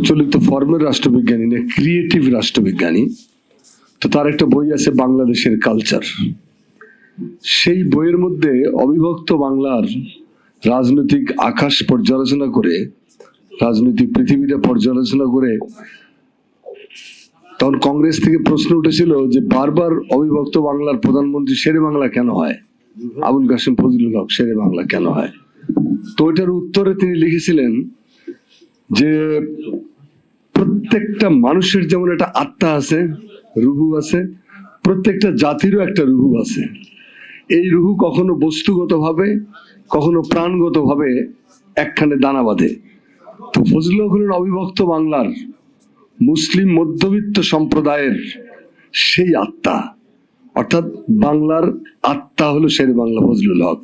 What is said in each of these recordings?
প্রচলিত ফর্মের রাষ্ট্রবিজ্ঞানী না ক্রিয়েটিভ রাষ্ট্রবিজ্ঞানী, তো তার একটা বই আছে বাংলাদেশের কালচার সেই বইয়ের মধ্যে অবিভক্ত বাংলার রাজনৈতিক আকাশ পর্যালোচনা করে, রাজনৈতিক পৃথিবীটা পর্যালোচনা করে, তখন কংগ্রেস থেকে প্রশ্ন উঠেছিল যে বারবার অবিভক্ত বাংলার প্রধানমন্ত্রী শেরে বাংলা কেন হয়? আবুল কাসিম ফজলুল হক শেরে বাংলা কেন হয়? তো ওইটার উত্তরে তিনি লিখেছিলেন যে প্রত্যেকটা মানুষের যেমন একটা আত্মা আছে, রুহু আছে, প্রত্যেকটা জাতিরও একটা রুহু আছে। এই রুহু কখনো বস্তুগতভাবে, কখনো প্রাণগতভাবে একখানে দানা বাঁধে। তো ফজলুল হলেন অবিভক্ত বাংলার মুসলিম মধ্যবিত্ত সম্প্রদায়ের সেই আত্মা, অর্থাৎ বাংলার আত্মা হলো শের বাংলা ফজলুল হক।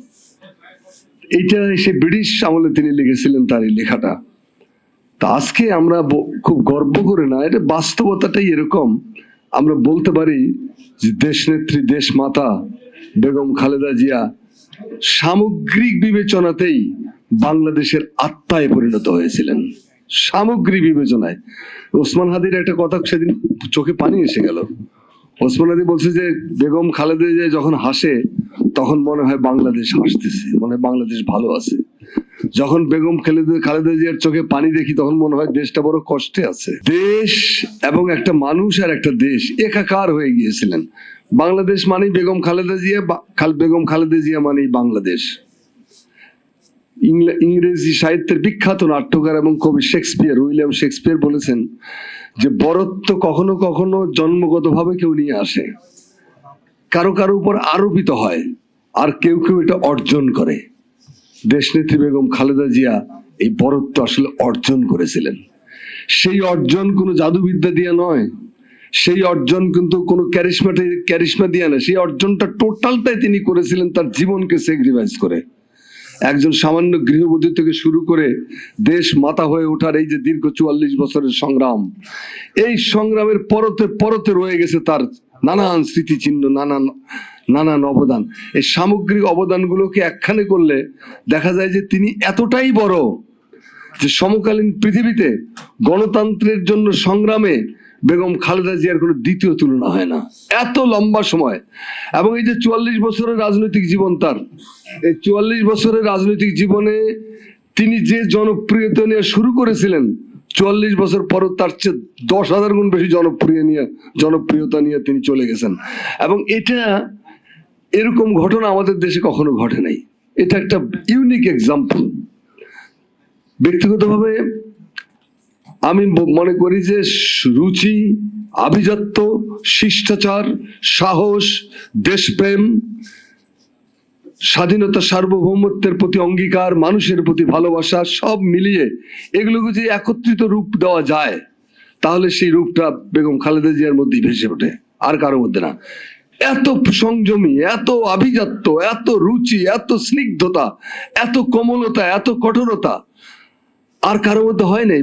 এইটা সে ব্রিটিশ আমলে তিনি লিখেছিলেন তার এই লেখাটা। তা আজকে আমরা খুব গর্ব করে না, এটা বাস্তবতাটাই এরকম। আমরা বলতে পারি যে দেশ নেত্রী দেশ মাতা বেগম খালেদা জিয়া সামগ্রিক বিবেচনাতেই বাংলাদেশের আত্মায় পরিণত হয়েছিলেন। সামগ্রিক বিবেচনায়। ওসমান হাদির একটা কথা সেদিন চোখে পানি এসে গেল। ওসমান হাদি বলছে যে, বেগম খালেদা জিয়া যখন হাসে তখন মনে হয় বাংলাদেশ হাসতেছে, মনে হয় বাংলাদেশ ভালো আছে। যখন বেগম খালেদা খালেদা জিয়ার চোখে পানি দেখি, তখন মনে হয় দেশটা বড় কষ্টে আছে। দেশ এবং একটা মানুষ আর একটা দেশ একাকার হয়ে গিয়েছিলেন। বাংলাদেশ মানেই বেগম খালেদা জিয়া বেগম খালেদা জিয়া মানেই বাংলাদেশ। ইংরেজি সাহিত্যের বিখ্যাত নাট্যকার এবং কবি শেক্সপিয়ার, উইলিয়াম শেক্সপিয়ার বলেছেন যে, বরত্ব কখনো কখনো জন্মগতভাবে কেউ নিয়ে আসে। কারও কারও উপর আরোপিত হয়। আর কেউ কেউ এটা অর্জন করে। দেশনেত্রী বেগম খালেদা জিয়া এই বরত্ব আসলে অর্জন করেছিলেন। সেই অর্জন কোনো জাদুবিদ্যা দিয়ে নয়। সেই অর্জন কিন্তু কোনো ক্যারিশমাটি ক্যারিশমা দিয়ে না। সেই অর্জনটা টোটালটাই তিনি করেছিলেন তার জীবনকে স্যাক্রিফাইস করে। একজন সামান্য গৃহবধূ থেকে শুরু করে দেশ মাতা হয়ে ওঠার এই যে দীর্ঘ চুয়াল্লিশ বছরের সংগ্রাম, এই সংগ্রামের পরতে পরতে রয়ে গেছে তার নানান স্মৃতিচিহ্ন, নানান নানান অবদান। এই সামগ্রিক অবদানগুলোকে একখানে করলে দেখা যায় যে তিনি এতটাই বড় যে সমকালীন পৃথিবীতে গণতন্ত্রের জন্য সংগ্রামে বেগম খালেদা জিয়ার কোনো দ্বিতীয় তুলনা হয় না। এত লম্বা সময়। এবং এই যে চুয়াল্লিশ বছরের রাজনৈতিক জীবন তার, এই চুয়াল্লিশ বছরের রাজনৈতিক জীবনে তিনি যে জনপ্রিয়তা নিয়ে শুরু করেছিলেন, চুয়াল্লিশ বছর পরও তার চেয়ে দশ হাজার গুণ বেশি জনপ্রিয় নিয়ে, জনপ্রিয়তা নিয়ে তিনি চলে গেছেন। এবং এটা এরকম ঘটনা আমাদের দেশে কখনো ঘটে নাই। এটা একটা ইউনিক এক্সাম্পল ব্যক্তিগতভাবে আমি মনে করি যে রুচি, আভিজাত্য, শিষ্টাচার, সাহস, দেশপ্রেম, স্বাধীনতা, সার্বভৌমত্বের প্রতি অঙ্গীকার, মানুষের প্রতি ভালোবাসা, সব মিলিয়ে এগুলোকে যদি একত্রিত রূপ দেওয়া যায়, তাহলে সেই রূপটা বেগম খালেদা জিয়ার মধ্যেই ভেসে ওঠে। আর কারোর মধ্যে না। এত সংযমী, এত আভিজাত্য, এত রুচি, এত স্নিগ্ধতা, এত কোমলতা, এত কঠোরতা, আর কারও মধ্যে হয় নাই।